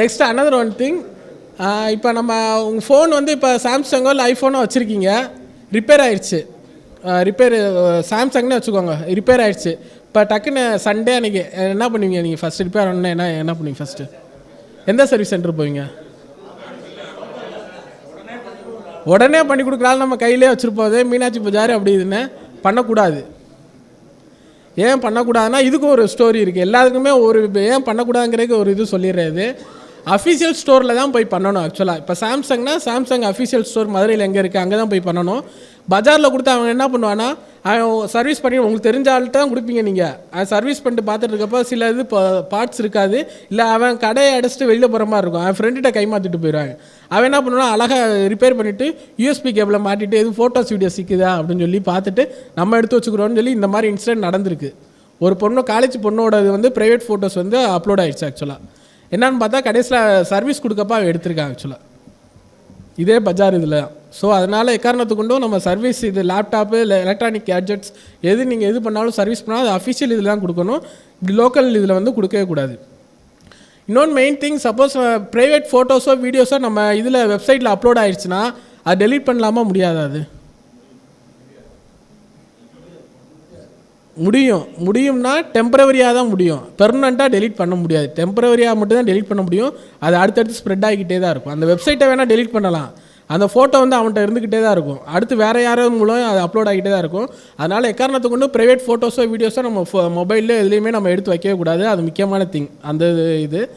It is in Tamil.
நெக்ஸ்ட் அனதர் ஒன் திங் இப்போ நம்ம உங்கள் ஃபோன் வந்து இப்போ சாம்சங்கோ இல்லை ஐஃபோனோ வச்சுருக்கீங்க. ரிப்பேர் ஆயிடுச்சு ரிப்பேர் சாம்சங்னே வச்சுக்கோங்க. ரிப்பேர் ஆயிடுச்சு இப்போ டக்குன்னு சண்டே அன்றைக்கி என்ன பண்ணுவீங்க நீங்கள் ஃபஸ்ட்டு ரிப்பேர் ஆகணுன்னா என்ன என்ன பண்ணுவீங்க ஃபஸ்ட்டு எந்த சர்வீஸ் சென்டர் போவீங்க? உடனே பண்ணி கொடுக்குறாலும் நம்ம கையிலே வச்சுருப்போம். மீனாட்சி பூஜாரி அப்படி இதுன்னு பண்ணக்கூடாது. ஏன் பண்ணக்கூடாதுன்னா இதுக்கு ஒரு ஸ்டோரி இருக்குது எல்லாத்துக்குமே ஒரு ஏன் பண்ணக்கூடாதுங்கிறதுக்கு ஒரு இது சொல்லிடுறது. அஃபிஷியல் ஸ்டோரில் தான் போய் பண்ணணும் ஆக்சுவலாக இப்போ சாம்சங்னா சாம்சங் அஃபிஷியல் ஸ்டோர் மதுரையில் எங்கே இருக்குது அங்கே தான் போய் பண்ணணும். பஜாரில் கொடுத்து அவன் என்ன பண்ணுவான்னா அவன் சர்வீஸ் பண்ணி உங்களுக்கு தெரிஞ்ச ஆள்கிட்ட தான் கொடுப்பீங்க நீங்கள் அவன் சர்வீஸ் பண்ணிட்டு பார்த்துட்டு இருக்கப்போ சில இது பார்ட்ஸ் இருக்காது. இல்லை அவன் கடையை அடைச்சிட்டு வெளியில் போகிற மாதிரி இருக்கும். அவன் ஃப்ரெண்டுகிட்ட கை மாற்றிட்டு போயிடுவாங்க. அவன் என்ன பண்ணுவான் அழகாக ரிப்பேர் பண்ணிவிட்டு யூஎஸ்பி கேபிளை மாட்டிட்டு எதுவும் ஃபோட்டோஸ் வீடியோ சிக்குதா அப்படின்னு சொல்லி பார்த்துட்டு நம்ம எடுத்து வச்சுக்கிறோம்னு சொல்லி இந்த மாதிரி இன்சிடென்ட் நடந்திருக்கு. ஒரு பொண்ணு காலேஜ் பொண்ணோட இது வந்து ப்ரைவேட் ஃபோட்டோஸ் வந்து அப்லோட் ஆகிடுச்சு ஆக்சுவலாக என்னன்னு பார்த்தா கடைசியில் சர்வீஸ் கொடுக்கப்ப அவன் எடுத்திருக்கான் ஆக்சுவலாக இதே பஜார் இதில் ஸோ அதனால் எக்காரணத்து கொண்டும் நம்ம சர்வீஸ் இது லேப்டாப்பு இல்லை எலக்ட்ரானிக் கேட்ஜெட்ஸ் எது நீங்கள் எது பண்ணாலும் சர்வீஸ் பண்ணாலும் அது அஃபிஷியல் இதில் தான் கொடுக்கணும். இப்படி லோக்கல் இதில் வந்து கொடுக்கவே கூடாது. இன்னொன்று மெயின் திங் சப்போஸ் ப்ரைவேட் ஃபோட்டோஸோ வீடியோஸோ நம்ம இதில் வெப்சைட்டில் அப்லோட் ஆயிடுச்சுன்னா அது டெலீட் பண்ணலாமா முடியாதா அது? முடியும். முடியும்னா டெம்பரவரியாக தான் முடியும். பெர்மனெண்ட்டாக டெலிட் பண்ண முடியாது. டெம்பரவரியாக மட்டும் தான் பண்ண முடியும். அது அடுத்தடுத்து ஸ்ப்ரெட் ஆகிக்கிட்டே தான் இருக்கும். அந்த வெப்சைட்டை வேணால் டெலிட் பண்ணலாம். அந்த ஃபோட்டோ வந்து அவன்கிட்ட இருந்துக்கிட்டே தான் இருக்கும். அடுத்து வேறு யாராவது மூலம் அது அப்லோட் ஆகிட்டே தான் இருக்கும். அதனால் எக்காரணத்தை கொண்டு ப்ரைவேட் ஃபோட்டோஸோ வீடியோஸோ நம்ம மொபைலில் எதுலேயுமே நம்ம எடுத்து வைக்கவே கூடாது. அது முக்கியமான திங் அந்த இது- இது.